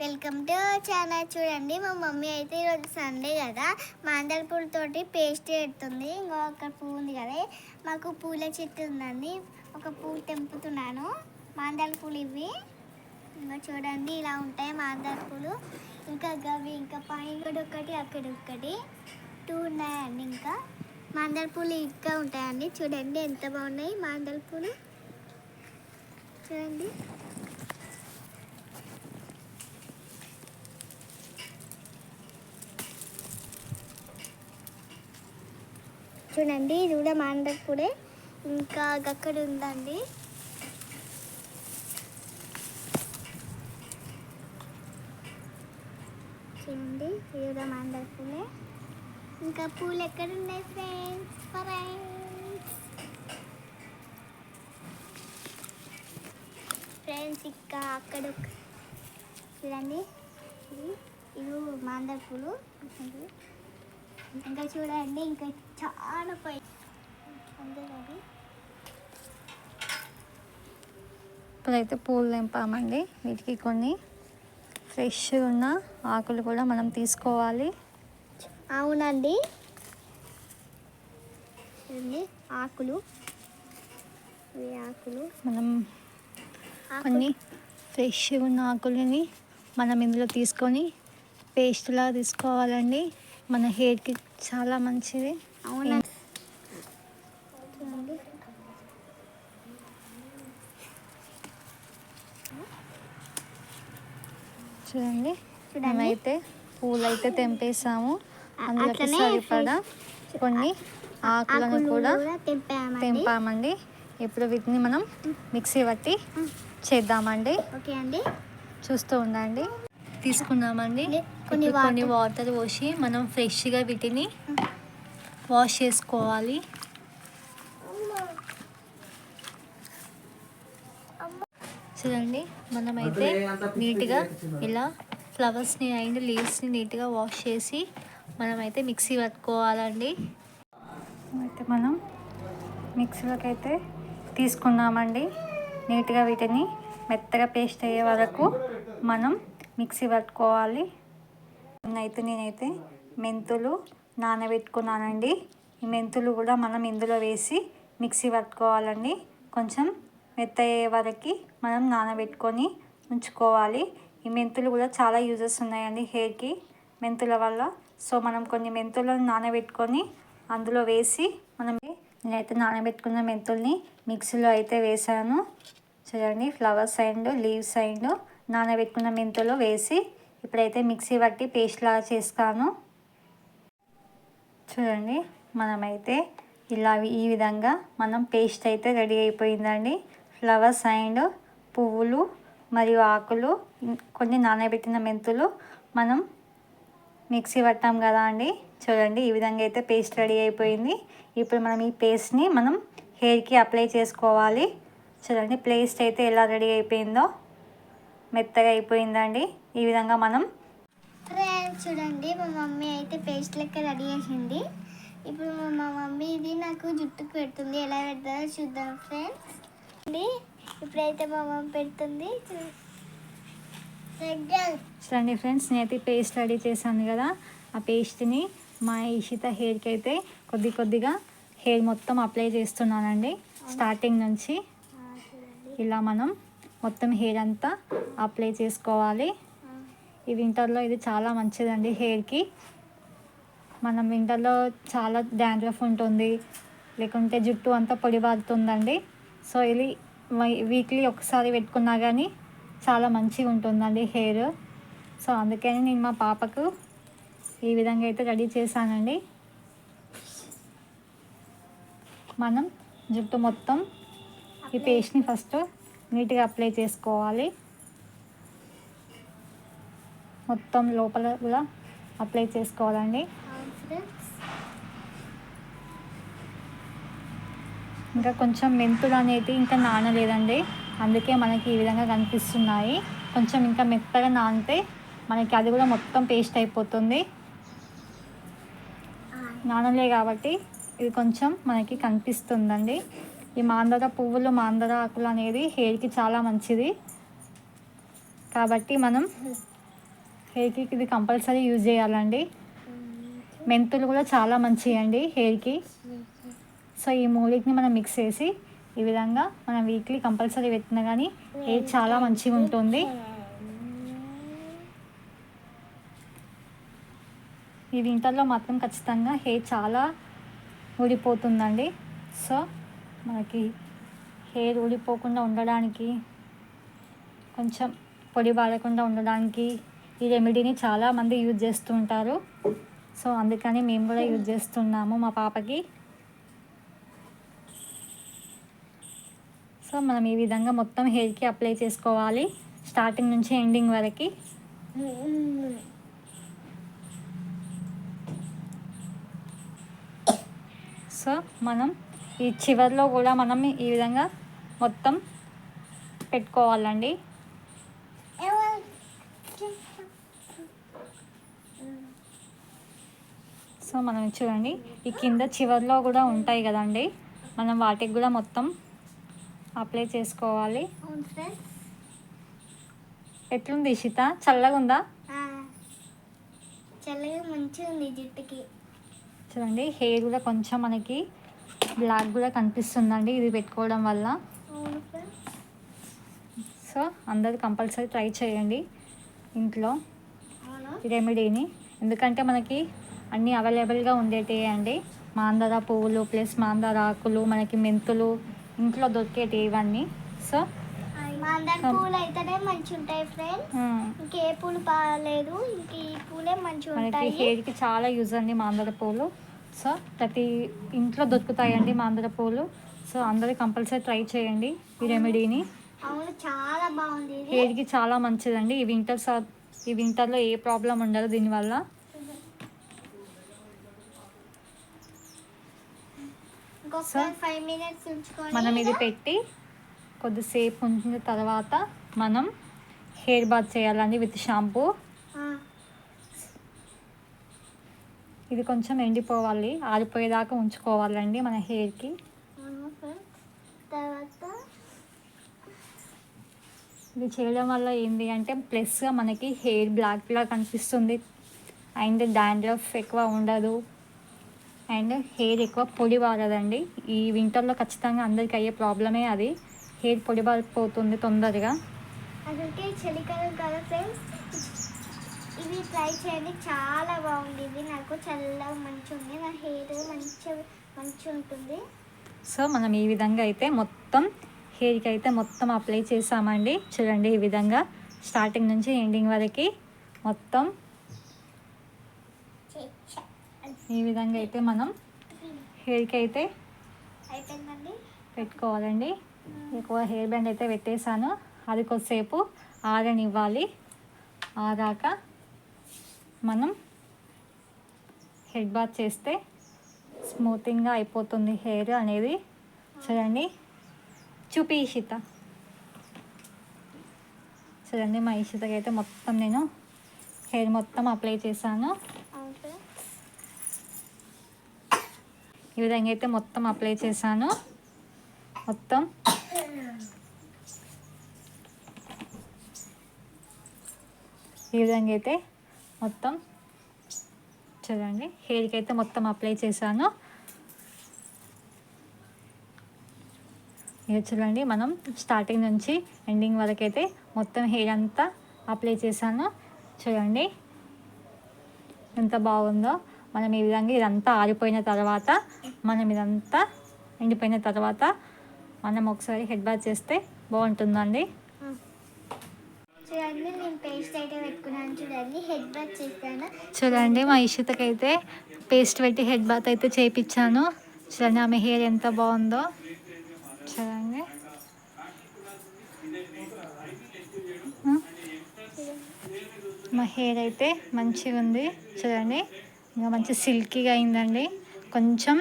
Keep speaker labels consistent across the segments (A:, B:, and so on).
A: Welcome to channel చూడండి మా mummy అయితే ఈరోజు సండే కదా. మాందల పూలతోటి పేస్ట్ పెడుతుంది ఇంకొక పువ్వు ఉంది కదా. మాకు పూల చెట్టు ఉందండి. ఒక పువ్వు తెంపుతున్నాను. మాందల పూలు ఇవి. ఇంకా చూడండి ఇలా ఉంటాయి మాందల పూలు. ఇంకా గవి ఇంకా పైన ఒకటి అక్కడ ఒకటి. టూ ఉన్నాయండి ఇంకా. మాందల పూలు ఇంకా ఉంటాయండి. చూడండి ఎంత బాగున్నాయి మాందల పూలు. చూడండి. చూడండి ఇది కూడా మాండప్పుడే ఇంకా అక్కడ ఉందండి. చూడండి ఇది కూడా మాండప్పుడే ఇంకా పూలు ఎక్కడ ఉన్నాయి ఫ్రెండ్స్ ఫ్రెండ్స్ ఫ్రెండ్స్ ఇంకా అక్కడ చూడండి ఇది ఇది మాందర పూలు. ఇంకా చూడండి ఇంకా చాలా పై
B: ఇప్పుడైతే పూలు తెంపామండి. వీటికి కొన్ని ఫ్రెష్ ఉన్న ఆకులు కూడా మనం తీసుకోవాలి.
A: అవునండి. ఆకులు. ఆకులు.
B: మనం. కొన్ని ఫ్రెష్ ఉన్న ఆకులని మనం ఇందులో తీసుకొని పేస్ట్లా తీసుకోవాలండి. మన హెయిర్కి చాలా మంచిది.
A: చూడండి.
B: మేమైతే పూలు అయితే తెంపేసాము అందులోకి సరిపడా కొన్ని ఆకులను
A: ఆకులు
B: కూడా
A: తెంపామండి.
B: ఇప్పుడు వీటిని మనం మిక్సీ పట్టి చేద్దామండి. చూస్తూ ఉండండి. తీసుకున్నామండి
A: కొన్ని
B: కొన్ని
A: వాటర్.
B: వాటర్ పోసి మనం ఫ్రెష్గా వీటిని వాష్ చేసుకోవాలి. చూడండి మనమైతే నీట్గా ఇలా ఫ్లవర్స్ని అండ్ లీవ్స్ని నీట్గా వాష్ చేసి మనమైతే మిక్సీ పట్టుకోవాలండి. అయితే మనం మిక్సీలోకి అయితే తీసుకున్నామండి. నీట్గా వీటిని మెత్తగా పేస్ట్ అయ్యే వరకు మనం మిక్సీ పట్టుకోవాలి. అయితే నేనైతే మెంతులు నానబెట్టుకున్నానండి. ఈ మెంతులు కూడా మనం ఇందులో వేసి మిక్సీ పట్టుకోవాలండి. కొంచెం మెత్త అయ్యే వరకు మనం నానబెట్టుకొని ఉంచుకోవాలి. ఈ మెంతులు కూడా చాలా యూజెస్ ఉన్నాయండి హెయిర్కి మెంతుల వల్ల. సో మనం కొన్ని మెంతులను నానబెట్టుకొని అందులో వేసి మనం నేనైతే నానబెట్టుకున్న మెంతుల్ని మిక్సీలో అయితే వేసాను. చూడండి ఫ్లవర్స్ అండ్ లీవ్స్ అండ్ నానబెట్టుకున్న మెంతులు వేసి ఇప్పుడైతే మిక్సీ పట్టి పేస్ట్ లాగా చేస్తాను. చూడండి మనమైతే ఇలా ఈ విధంగా మనం పేస్ట్ అయితే రెడీ అయిపోయిందండి. ఫ్లవర్స్ అండ్ పువ్వులు మరియు ఆకులు కొన్ని నానబెట్టిన మెంతులు మనం మిక్సీ పట్టాం కదా అండి. చూడండి ఈ విధంగా అయితే పేస్ట్ రెడీ అయిపోయింది. ఇప్పుడు మనం ఈ పేస్ట్ని మనం హెయిర్కి అప్లై చేసుకోవాలి. చూడండి పేస్ట్ అయితే ఎలా రెడీ అయిపోయిందో మెత్తగా అయిపోయిందండి. ఈ విధంగా మనం
A: ఫ్రెండ్స్ చూడండి మా మమ్మీ అయితే పేస్ట్ లెక్క రెడీ చేసింది. ఇప్పుడు మా- మమ్మీ ఇది నాకు జుట్టుకు పెడుతుంది. ఎలా పెడతారో చూద్దాం ఫ్రెండ్స్ అండి ఇప్పుడైతే మా మమ్మీ పెడుతుంది.
B: చూడండి ఫ్రెండ్స్ నేనైతే పేస్ట్ రెడీ చేశాను కదా. ఆ పేస్ట్ని మా ఇషిత హెయిర్కి అయితే కొద్ది కొద్దిగా హెయిర్ మొత్తం అప్లై చేస్తున్నానండి. స్టార్టింగ్ నుంచి ఇలా మనం మొత్తం హెయిర్ అంతా అప్లై చేసుకోవాలి. ఈ వింటర్లో ఇది చాలా మంచిదండి హెయిర్కి. మనం వింటర్లో చాలా డాండ్రఫ్ ఉంటుంది లేకుంటే జుట్టు అంతా పొడి పొడిబారుతుందండి సో ఇది వీక్లీ ఒకసారి పెట్టుకున్నా కానీ చాలా మంచిగా ఉంటుందండి హెయిర్. సో అందుకని నేను మా పాపకు ఈ విధంగా అయితే రెడీ చేశానండి. మనం జుట్టు మొత్తం ఈ పేస్ట్ని ఫస్ట్ నీట్గా అప్లై చేసుకోవాలి. మొత్తం లోపల కూడా అప్లై చేసుకోవాలండి. ఇంకా కొంచెం మెంతులు అనేవి ఇంకా నానలేదండి. అందుకే మనకి ఈ విధంగా కనిపిస్తున్నాయి. కొంచెం ఇంకా మెత్తగా నానితే మనకి అది కూడా మొత్తం పేస్ట్ అయిపోతుంది. నానలే కాబట్టి ఇది కొంచెం మనకి కనిపిస్తుందండి. ఈ మాందర పువ్వులు మాందర ఆకులు అనేది హెయిర్కి చాలా మంచిది. కాబట్టి మనం హెయిర్కి ఇది కంపల్సరీ యూజ్ చేయాలండి. మెంతులు కూడా చాలా మంచివి అండి హెయిర్కి సో ఈ మూలికని మనం మిక్స్ చేసి ఈ విధంగా మనం వీక్లీ కంపల్సరీ పెట్టినా కానీ హెయిర్ చాలా మంచిగా ఉంటుంది. ఈ వింటర్లో మాత్రం ఖచ్చితంగా హెయిర్ చాలా ఊడిపోతుందండి. సో మనకి హెయిర్ ఊడిపోకుండా ఉండడానికి కొంచెం పొడి పడకుండా ఉండడానికి ఈ రెమెడీని చాలామంది యూజ్ చేస్తూ ఉంటారు. సో అందుకని మేము కూడా యూజ్ చేస్తున్నాము మా పాపకి. సో మనం ఈ విధంగా మొత్తం హెయిర్కి అప్లై చేసుకోవాలి. స్టార్టింగ్ నుంచి ఎండింగ్ వరకు. సో మనం ఈ చివర్లో కూడా మనం ఈ విధంగా మొత్తం పెట్టుకోవాలండి. సో మనం చూడండి ఈ కింద చివర్లో కూడా ఉంటాయి కదండి. మనం వాటికి కూడా మొత్తం అప్లై చేసుకోవాలి. ఎట్లుంది ఇషిత? చల్లగా ఉందా?
A: చల్లగా మంచిగా ఉంది జుట్టుకి.
B: చూడండి హెయిర్ కూడా కొంచెం మనకి బ్లాక్ కూడా కనిపిస్తుందండి ఇది పెట్టుకోవడం వల్ల. సో అందరూ కంపల్సరీ ట్రై చేయండి ఇంట్లో రెమెడీని ఎందుకంటే మనకి అన్నీ అవైలబుల్గా ఉండేటివి అండి. మాందార పువ్వులు ప్లస్ మాందార ఆకులు మనకి మెంతులు ఇంట్లో దొరికేటి ఇవన్నీ. సో
A: మందార పూలు అయితేనే మంచి ఉంటాయి ఫ్రెండ్స్
B: ఉమ్,
A: ఇంకే పూలు బాగాలేదు ఇంక ఈ పూలే మంచిగా
B: మనకి
A: ఉంటాయి
B: హెయిర్కి చాలా యూజ్ అండి మాందార పూలు సో ప్రతి ఇంట్లో దొరుకుతాయండి మాందార పూలు సో అందరూ కంపల్సరీ ట్రై చేయండి ఈ రెమెడీని.
A: అవును చాలా బాగుంది
B: హెయిర్కి చాలా మంచిదండి. ఈ వింటర్ ఈ వింటర్లో ఏ ప్రాబ్లం ఉండదు దీనివల్ల. సో- మనం ఇది పెట్టి కొద్దిసేపు ఉంచిన తర్వాత మనం హెయిర్ బాత్ చేయాలండి విత్ షాంపూ ఇది కొంచెం ఎండిపోవాలి ఆరిపోయేదాకా ఉంచుకోవాలండి మన హెయిర్కి ఇది చేయడం వల్ల ఏంటి అంటే ప్లస్గా మనకి హెయిర్ బ్లాక్లా కనిపిస్తుంది అండ్ డాండ్రఫ్ ఎక్కువ ఉండదు. అండ్ హెయిర్ ఎక్కువ పొడి బారదండి ఈ వింటర్లో ఖచ్చితంగా అందరికీ అయ్యే ప్రాబ్లమే అది. హెయిర్ పొడి బారిపోతుంది తొందరగా.
A: అసలుకి చలికాలం కదా ఫ్రెండ్స్. ఇవి ట్రై చేయండి. చాలా బాగుంది. ఇది నాకు చల్లగా మంచిగా ఉంది నా హెయిర్ మంచిగా మంచిగా ఉంటుంది
B: సో మనం ఈ విధంగా అయితే మొత్తం హెయిర్కి అయితే మొత్తం అప్లై చేసామండి. చూడండి ఈ విధంగా స్టార్టింగ్ నుంచి ఎండింగ్ వరకు మొత్తం ఈ విధంగా అయితే మనం హెయిర్కి అయితే పెట్టుకోవాలండి. ఎక్కువ హెయిర్ బ్యాండ్ అయితే పెట్టేశాను. అది కొద్దిసేపు ఆరనివ్వాలి. ఆరాక మనం హెడ్ బాత్ చేస్తే స్మూతింగ్గా అయిపోతుంది హెయిర్ అనేది. చూడండి. చూపి ఇషిత చూడండి మా ఇషితకి అయితే మొత్తం నేను హెయిర్ మొత్తం అప్లై చేశాను
A: అవును friends.
B: ఈ విధంగా అయితే మొత్తం అప్లై చేశాను. మొత్తం. ఈ విధంగా అయితే మొత్తం. చూడండి హెయిర్కి అయితే మొత్తం అప్లై చేశాను. ఇక చూడండి మనం స్టార్టింగ్ నుంచి ఎండింగ్ వరకు అయితే మొత్తం హెయిర్ అంతా అప్లై చేశాను. చూడండి ఎంత బాగుందో. మనం ఈ విధంగా ఇదంతా ఆరిపోయిన తర్వాత మనం ఇదంతా ఎండిపోయిన తర్వాత మనం ఒకసారి హెడ్ బాత్ చేస్తే బాగుంటుందండి.
A: చూడండి
B: మా ఇషితకి అయితే పేస్ట్ పెట్టి హెడ్ బాత్ అయితే చేయించాను చూడండి ఆమె హెయిర్ ఎంత బాగుందో. చూడండి? మా హెయిర్ అయితే మంచిగా ఉంది చూడండి. ఇంకా మంచి సిల్కీగా అయిందండి. కొంచెం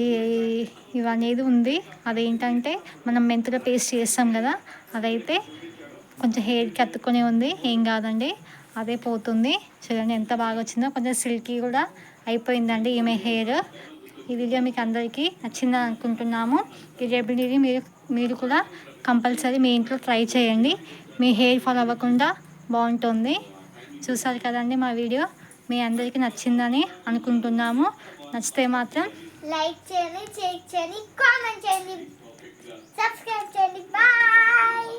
B: ఈ ఇవనేది ఉంది. అదేంటంటే మనం మెంతుల పేస్ట్ చేస్తాం కదా అదైతే కొంచెం హెయిర్కి అతుక్కొని ఉంది. ఏం కాదండి అదే పోతుంది. చూడండి ఎంత బాగా వచ్చిందో. కొంచెం సిల్కీ కూడా అయిపోయిందండి ఈమె హెయిర్. ఈ వీడియో మీకు అందరికీ నచ్చిందని అనుకుంటున్నాము. ఈ రెమెడీని మీరు మీరు కూడా కంపల్సరీ మీ ఇంట్లో ట్రై చేయండి. మీ హెయిర్ ఫాల్ అవ్వకుండా బాగుంటుంది. చూసారు కదండి మా వీడియో? మీ అందరికీ నచ్చిందని అనుకుంటున్నాము. నచ్చితే మాత్రం
A: లైక్ చేయండి చేయండి కామెంట్ చేయండి. సబ్స్క్రైబ్ చేయండి. బాయ్.